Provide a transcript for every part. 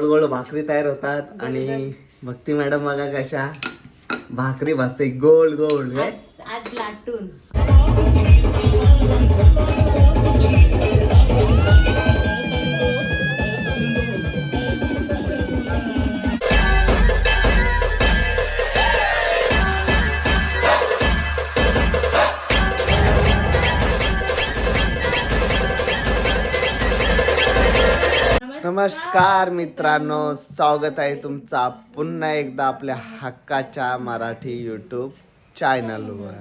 गोळ भाकरी तयार होतात आणि भक्ती मॅडम बघा कशा. भाकरी भाजते. गोल गोल आज लाटून. नमस्कार मित्रांनो स्वागत आहे तुमचा पुन्हा एकदा आपल्या हक्काच्या मराठी यूट्यूब चॅनलवर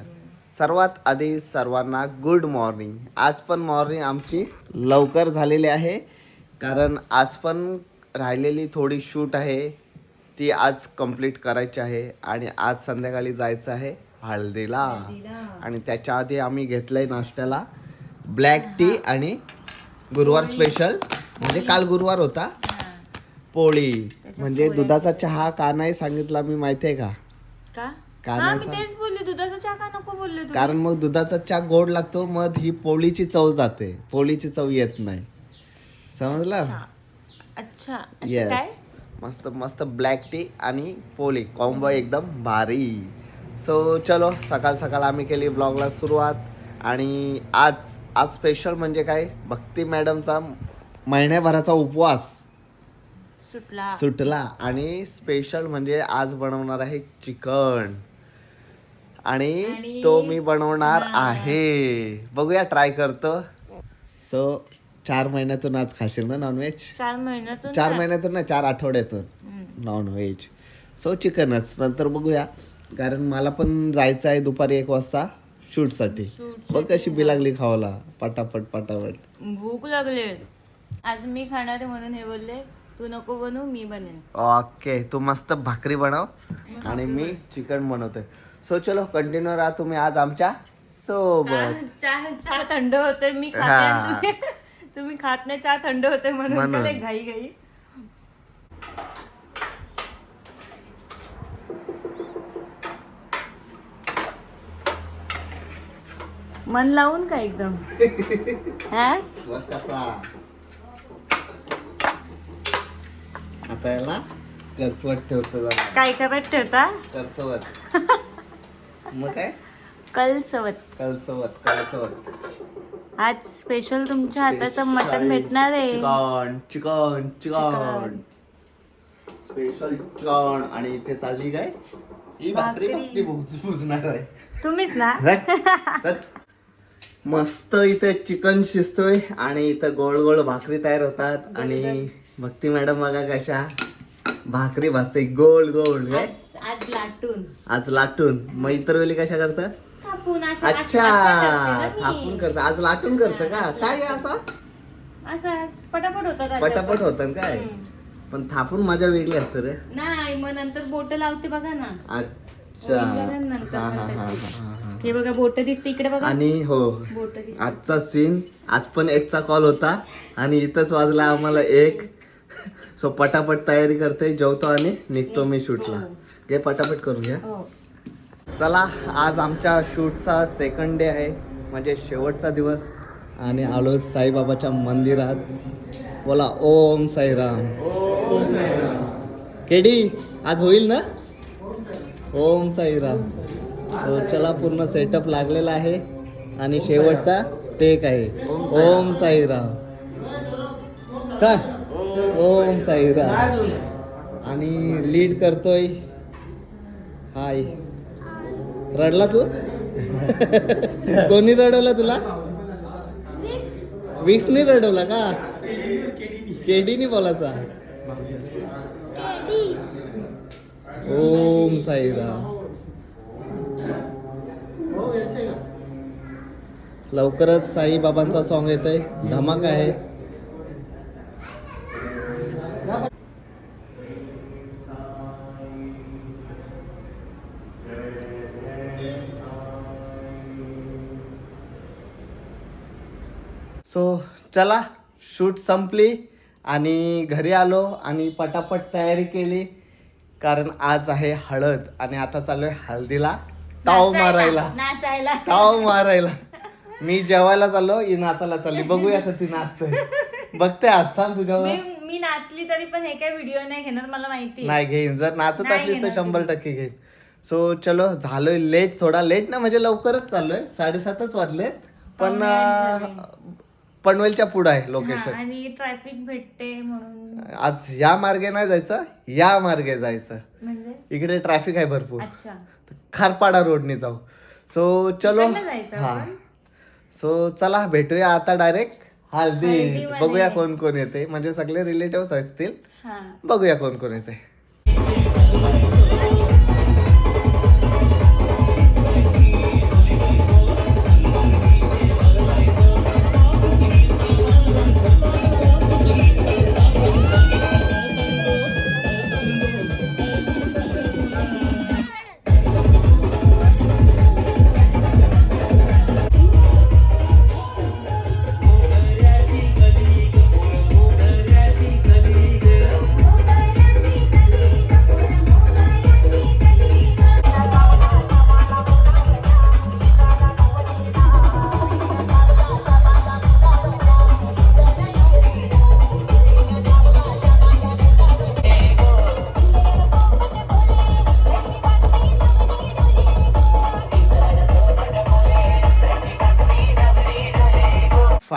सर्वात आधी सर्वांना गुड मॉर्निंग आज पण मॉर्निंग आमची लवकर झालेली आहे कारण आज पण राहिलेली थोडी शूट आहे ती आज कंप्लीट करायची आहे आणि आज संध्याकाळी जायचं आहे हळदीला. आणि त्याच्या आधी आम्ही घेतलंय नाश्त्याला ब्लॅक टी आणि गुरुवार स्पेशल म्हणजे काल गुरुवार होता. पोळी. म्हणजे दुधाचा चहा का नाही सांगितला मी माहितीये का? का? का हा नाही मी सांग- तेच बोलले दुधाचा चहा का नको बोलले तू कारण मग दुधाचा चहा गोड लागतो मग ही पोळीची चव जाते. पोळीची चव येत नाही. समजलं? अच्छा. असं येस मस्त मस्त ब्लॅक टी आणि पोळी. कॉम्बो एकदम भारी. सो चलो सकाळ सकाळ आम्ही केली ब्लॉगला सुरुवात. आणि आज आज स्पेशल म्हणजे काय? भक्ती मॅडमचा महिन्याभराचा उपवास सुटला. सुटला आणि स्पेशल म्हणजे आज बनवणार आहे चिकन. आणि तो मी बनवणार आहे. बघूया ट्राय करतो. सो चार महिन्यातून आज खाशील ना नॉनव्हेज चार महिन्यातून चार ना? महिन्यातून ना चार आठवड्यातून. नॉनव्हेज सो चिकनच नंतर बघूया. कारण मला पण जायचं आहे दुपारी एक वाजता शूटसाठी. बघ कशी बी लागली खावाला. पटापट पटापट. भूक लागले. आज मी खाणार म्हणून हे बोलले तू नको बनवू मी बनेन. ओके तू मस्त भाकरी बनव आणि मी चिकन बनवतोय सो चलो कंटिन्यू राहा तुम्ही आज आमच्यासोबत. चहा चहा थंड होते मी खाते हा. तुम्ही- तुम्ही खात नाही चहा थंड होते म्हणून म्हणून. त्याला घाई घाई. मन लावून का एकदम? हा? कसा? आता याला ठेवतो जरा. काय करत ठेवता? करसवत. मग काय? कलसवत. कलसवत कलसवत. आज स्पेशल तुमच्या हाताचं मटण भेटणार आहे. Chicken chicken chicken. Special chicken. आणि इथे चालली काय? ही भाकरी भाकरी. भुज- भुजणार आहे. तुम्हीच ना? तर मस्त इथे चिकन शिजतोय आणि इथं गोळ गोळ भाकरी तयार होतात. आणि भक्ती मॅडम बघा कशा भाकरी भाजते. गोल गोल काय आज लाटून. आज लाटून. मग इतर वेळी कशा करतात अच्छा करते. थापून करतात आज लाटून करतं का? काय आहे असं? असं पटापट होतात अशा. पटापट. होतं काय. पण थापून मजा वेगळी असते रे. नाही मग नंतर बोट लावते बघा ना. अच्छा. हा हा. हा हा हा हे. बघा बोट दिसते इकडे बघा. आणि हो बोट दिसते. आजचा सीन आज पण एकचा कॉल होता आणि इथंच वाजला आम्हाला एक. सो पटापट तयारी करते जेवतो आणि निघतो मी शूटला. घे पटापट करून घ्या हो. चला आज आमच्या शूटचा सेकंड डे आहे. म्हणजे शेवटचा दिवस. आणि आलो साईबाबाच्या मंदिरात. बोला ओम साईराम. केडी आज होईल ना? ओम साईराम. So, चला पूर्ण सेटअप लागलेला आहे. आणि शेवटचा टेक आहे. ओम साईराम. काय? ओम साईराम. आणि लीड करतोय. हाय रडला तू? कोणी रडवला तुला? विक्सनी रडवला का? केडीनी बोलाचा ओम साईराम. लवकरच साईबाबांचा सॉन्ग येतोय. धमाक आहे. सो चला शूट संपली आणि घरी आलो आणि पटापट तयारी केली. कारण आज आहे हळद आणि आता चाललोय हळदीला टाव मारायला. टाव मारायला. मी जेवायला चाललो ही नाचायला चालली. बघूया कधी नाचते बघते थांब तुझ्यावर. मी मी नाचली तरी पण हे काय व्हिडिओ नाही घेणार मला माहिती नाही घेईन. जर नाचत नाही असली तर घेणार शंभर टक्के घेईन. सो चलो झालोय लेट थोडा लेट ना म्हणजे लवकरच चाललोय. साडेसातच वाजले पण अं, पनवेलच्या पुढं आहे लोकेशन आणि ट्रॅफिक भेटते म्हणून. आज या मार्गे नाही जायचं या मार्गे जायचं. म्हणजे? इकडे ट्रॅफिक आहे भरपूर. अच्छा. खारपाडा रोडने जाऊ. सो चलो. जायचं हा. आपण? सो चला भेटूया आता डायरेक्ट हल्दी हळदीमध्ये. बघूया कोण कोण येते. म्हणजे सगळे रिलेटिव्ह असतील. हा. बघूया कोण कोण येते.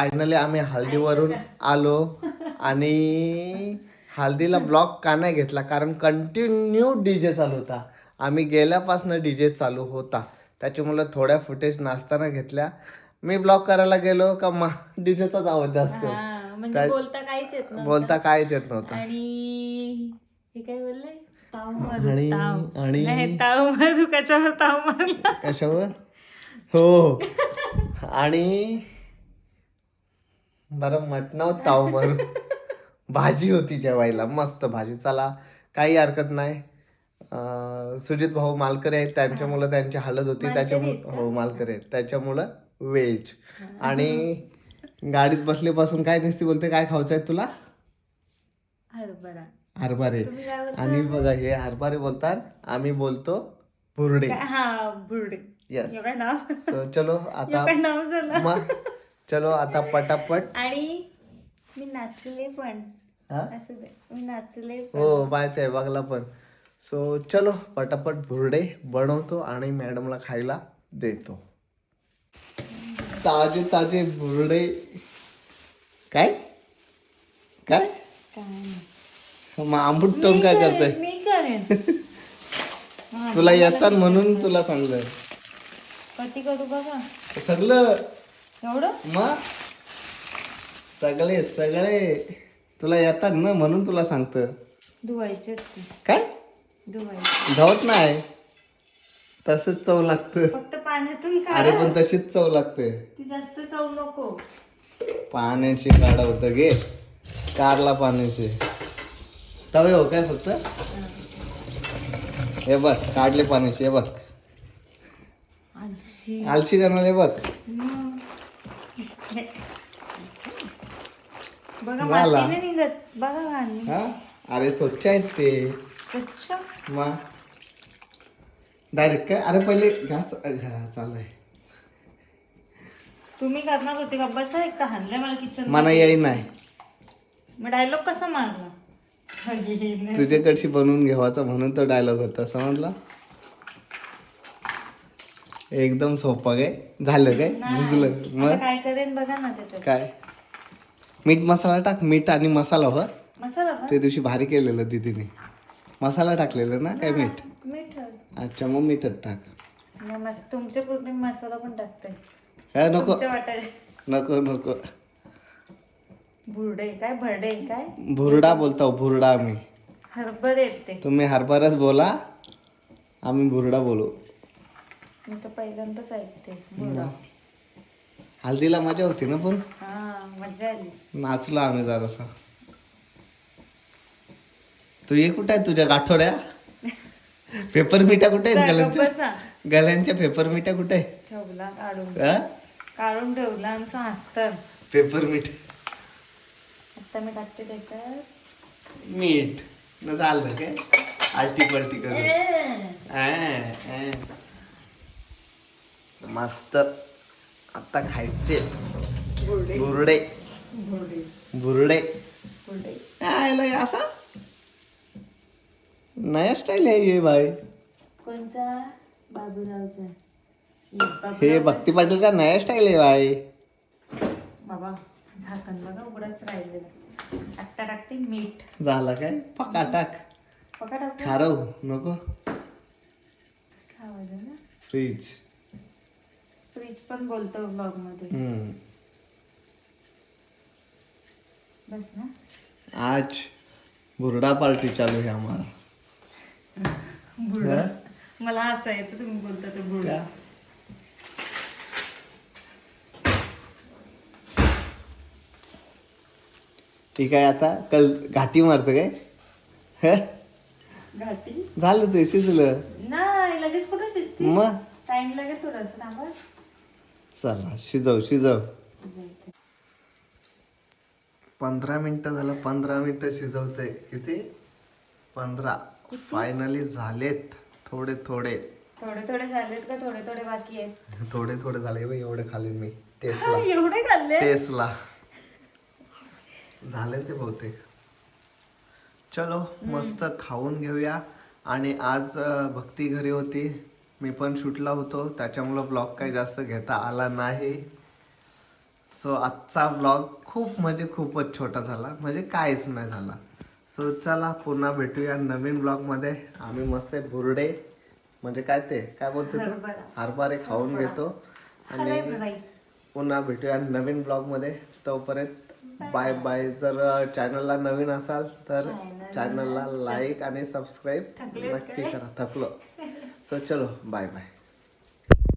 फायनली आम्ही हल्दीवरून आलो आणि हल्दीला ब्लॉक का नाही घेतला कारण कंटिन्यू डीजे चालू होता. आम्ही गेल्यापासून डीजे चालू होता. त्याच्यामुळे थोड्या फुटेज नाचताना घेतल्या. मी ब्लॉक करायला गेलो का मा डीजेचाच आवाज जास्त. म्हणजे बोलता काहीच येत नव्हतं. बोलता काहीच येत नव्हतं. आणि हे काय बोलले? आणि- ताव. आणि- नाही ताव मारू कशावर ताव मारला? कशावर? हो. आणि बरं मटणावर ताव मारू भाजी होती जेवायला मस्त भाजी. चला काही हरकत नाही. अं, सुजित भाऊ मालकरी आहेत त्यांच्यामुळं त्यांची हालत होती त्याच्यामुळं हो मालकरी आहेत. त्याच्यामुळं व्हेज आणि गाडीत बसल्यापासून काय नसती बोलते काय खायचं आहे तुला? हरभरा. हरभरे. तुम्ही काय बोलता? आणि बघा हे हरभरे बोलतात आम्ही बोलतो बुरडे काय- हा बुरडे येस काय नाव. सो चलो आता काय नाव झालं. मग चलो आता पटापट. आणि मी नाचले पण. हा? असं दे मी नाचले पण. हो माहिती आहे बघला पण. सो चलो पटापट भुरडे बनवतो आणि मॅडमला खायला देतो. ताजे ताजे भुरडे. काय? काय? काय नाही. मग आंबूट टोन काय करतोय? मी करेन. तुला येतात म्हणून तुला सांगलं कधी करू बघा. सगळं एवढं? मग? सगळे सगळे. तुला येतात ना म्हणून तुला सांगतं. धुवायचे काय? धुवायचे. धावत नाही. तसंच चव लागतं. फक्त पाण्यातून अरे काढा पण तशीच चव लागते. ती जास्त चव नको. पाण्याची काढा होतं घे. कारला पाण्याची तवे हो काय फक्त? हे बघ काढले पाण्याचे हे बघ. आजी आलशी करणार हे बघ. मग. बघा झाला. माती नाही निघत. बघा हा? अरे स्वच्छ आहेत ते. स्वच्छ? मग डायरेक्ट काय? अरे पहिले घास घा चालू आहे तुम्ही करणार होते का? बसा एक हाणलंय मला किचन मला नाही. मग डायलॉग कसा मारला. तुझ्याकडची बनवून घेवायचा म्हणून तो डायलॉग होता समजला? एकदम सोपा काय झालं काय? आता मग? काय करेन बघा ना त्याच्यात. काय? मीठ मसाला टाक. मीठ आणि मसाला हो. मसाला ते दिवशी भारी केलेलं दीदीने. मसाला टाकलेलं ना काय मीठ? मीठ. अच्छा मग मीठच टाक. तुमच्या पूर्ण मसाला पण टाकताय काय नको? नको नको. बुरडे काय? भरडे काय? भुरडा बोलतो भुरडा आम्ही. हरभर येते तुम्ही हरभराच बोला आम्ही भुरडा बोलू. मी तर पहिल्यांदाच ऐकते. बुरडा हल्दीला मजा होती ना पण? हा मजा आली. नाचलो आम्ही जरासा. तू ये कुठे आहे तुझ्या गाठोड्या? पेपर मिठ्या कुठे आहेत? गल्यांच्या? पेपर मिठ्या कुठे आहे ठेवला काढून. हा? काढून ठेवला आमचं हसतं पेपर मीठ आता मी टाकते त्याच्यात. मीठ. न झालं काय? आलटी पलटी करून. ए, आ, आ. मस्त आता खायचे. बुरडे बुरडे आयला असा? नया स्टाईल आहे ये भाई बाबूरावचा. ये, हे. भक्ती पाटील का नया स्टाईल आहे भाई बाबा झाकण बघा उघडच राहिलेलं? टाकता टाकते मीठ. झालं काय? पका टाक. बघा टाकू? खारव नको. फ्रीज फ्रीज पण बोलतो ब्लॉगमध्ये हम्म. बस ना. आज बुरडा पार्टी चालू है हमारा बुडा मला असं येतं तुम्ही बोलता तर क्या? ठीक आहे आता कल घाटी मारतो काय? ह? घाटी? झालं ते शिजलं. नाही लगेच कुठं शिजते? मग? टाइम लागेल थोडस थांबा. चला शिजव शिजव. पंधरा मिनिटं झालं पंधरा मिनिटं शिजवतंय किती? पंधरा. फायनली झालेत. थोडे थोडे. थोडे थोडे झालेत का? थोडे थोडे बाकी आहेत. थोडे थोडे झाले बाई एवढे खाली मी. टेस्टला एवढे खाल्ले? टेस्टला झाले ते बहुतेक. चलो मस्त खाऊन घेऊया. आणि आज भक्ती घरी होती. मी पण शूटला होतो त्याच्यामुळं ब्लॉग काही जास्त घेता आला नाही. सो आजचा ब्लॉग खूप म्हणजे खूपच छोटा झाला म्हणजे काहीच नाही झाला. सो चला पुन्हा भेटूया नवीन ब्लॉगमध्ये आम्ही मस्त बुरडे. म्हणजे काय ते? काय बोलते तू? हरभरा. खाऊन घेतो. आणि पुन्हा भेटूया नवीन ब्लॉगमध्ये तोपर्यंत बाय बाय जर चॅनलला नवीन असाल तर चॅनलला लाईक आणि सबस्क्राईब नक्की करा. थकलो. सो चलो बाय बाय